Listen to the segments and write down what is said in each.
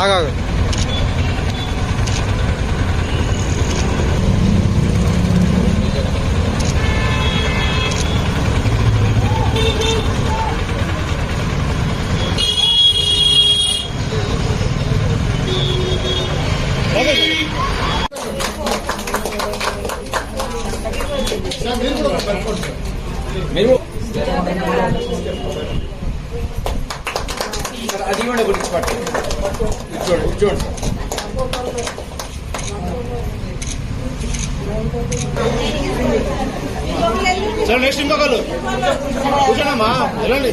ఆగాగు మీరు అది కూడా గురించి పట్టండి ఇచ్చోండి ఇచ్చోండి సార్ నెక్స్ట్ ఇంకొకరు కూర్చోండమ్మా వెళ్ళండి.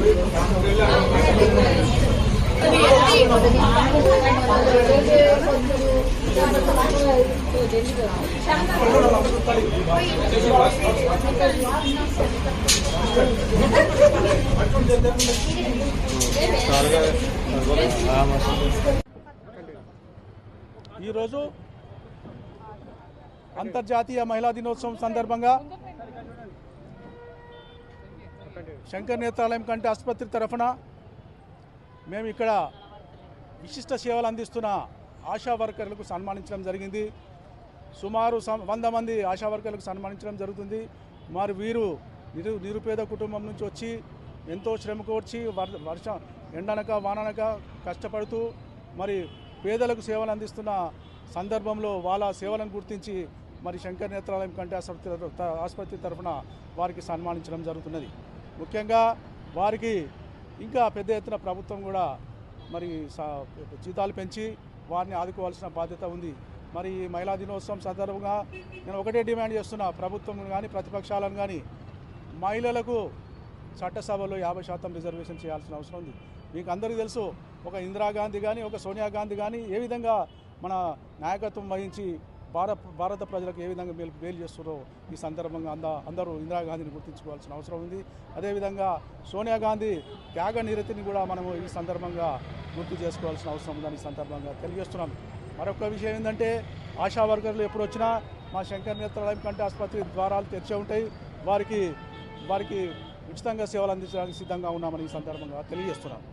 ఈరోజు అంతర్జాతీయ మహిళా దినోత్సవం సందర్భంగా శంకర్ నేత్రాలయం కంటే ఆసుపత్రి తరఫున మేము ఇక్కడ విశిష్ట సేవలు అందిస్తున్న ఆశా వర్కర్లకు సన్మానించడం జరిగింది. సుమారు సం- వంద మంది ఆశా వర్కర్లకు సన్మానించడం జరుగుతుంది. మరి వీరు నిరు నిరుపేద కుటుంబం నుంచి వచ్చి ఎంతో శ్రమ కోర్చి వర్ వర్షం ఎండనక వాననక కష్టపడుతూ మరి పేదలకు సేవలు అందిస్తున్న సందర్భంలో వాళ్ళ సేవలను గుర్తించి మరి శంకర్ నేత్రాలయం కంటే ఆసుపత్రి తర- ఆసుపత్రి తరఫున వారికి సన్మానించడం జరుగుతున్నది. ముఖ్యంగా వారికి ఇంకా పెద్ద ఎత్తున ప్రభుత్వం కూడా మరి సా- జీతాలు పెంచి వారిని ఆదుకోవాల్సిన బాధ్యత ఉంది. మరి ఈ మహిళా దినోత్సవం సందర్భంగా నేను ఒకటే డిమాండ్ చేస్తున్నా ప్రభుత్వం కానీ ప్రతిపక్షాలను కానీ మహిళలకు చట్టసభలో యాభై శాతం రిజర్వేషన్ చేయాల్సిన అవసరం ఉంది. మీకు అందరికీ తెలుసు ఒక ఇందిరాగాంధీ కానీ ఒక సోనియా గాంధీ కానీ ఏ విధంగా మన నాయకత్వం వహించి భారత భారత ప్రజలకు ఏ విధంగా మేలు మేలు చేస్తున్నారో ఈ సందర్భంగా అంద అందరూ ఇందిరాగాంధీని గుర్తించుకోవాల్సిన అవసరం ఉంది. అదేవిధంగా సోనియా గాంధీ త్యాగ నిరతిని కూడా మనము ఈ సందర్భంగా గుర్తు చేసుకోవాల్సిన అవసరం ఉందని ఈ సందర్భంగా తెలియజేస్తున్నాను మరొక విషయం ఏంటంటే ఆశా వర్కర్లు ఎప్పుడు వచ్చినా మా శంకర్ నేత్రాలయం కంటే ఆసుపత్రి ద్వారాలు తెరిచే ఉంటాయి. వారికి వారికి ఉచితంగా సేవలు అందించడానికి సిద్ధంగా ఉన్నామని ఈ సందర్భంగా తెలియజేస్తున్నాను